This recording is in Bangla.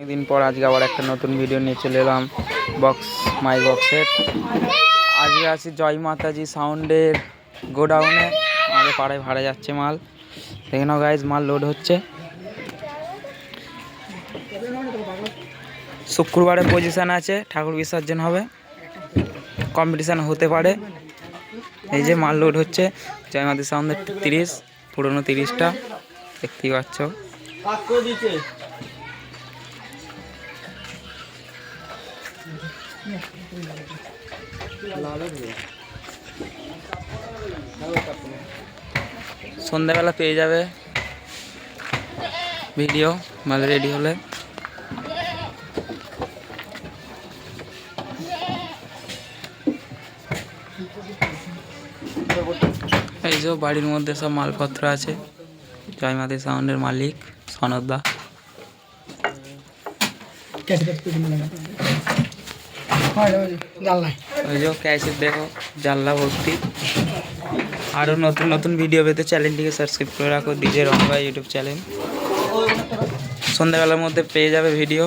অনেকদিন পর আজকে আবার একটা নতুন ভিডিও নিয়ে চলে এলাম বক্স মাই বক্সের আজকে আছি জয় মাতাজি সাউন্ডের গোডাউনে আমাদের পাড়ায় ভাড়া যাচ্ছে মাল। দেখে নাও গাইজ মাল লোড হচ্ছে। শুক্রবারে পজিশন আছে, ঠাকুর বিসর্জন হবে। কম্পিটিশান হতে পারে। এই যে মাল লোড হচ্ছে, জয় মাতাজি সাউন্ডের তিরিশ, পুরনো তিরিশটা। দেখতেই পাচ্ছ। সন্ধ্যাবেলা পেয়ে যাবে ভিডিও, মাল রেডি হলে। এই যে বাড়ির মধ্যে সব মালপত্র আছে। জয়মাতি সাউন্ডের মালিক সনদদা ওই যে ক্যাশের দেখো, জানলা ভর্তি। আরও নতুন নতুন ভিডিও পেতে চ্যানেলটিকে সাবস্ক্রাইব করে রাখো ডিজে রং ইউটিউব চ্যানেল সন্ধ্যাবেলার মধ্যে পেয়ে যাবে ভিডিও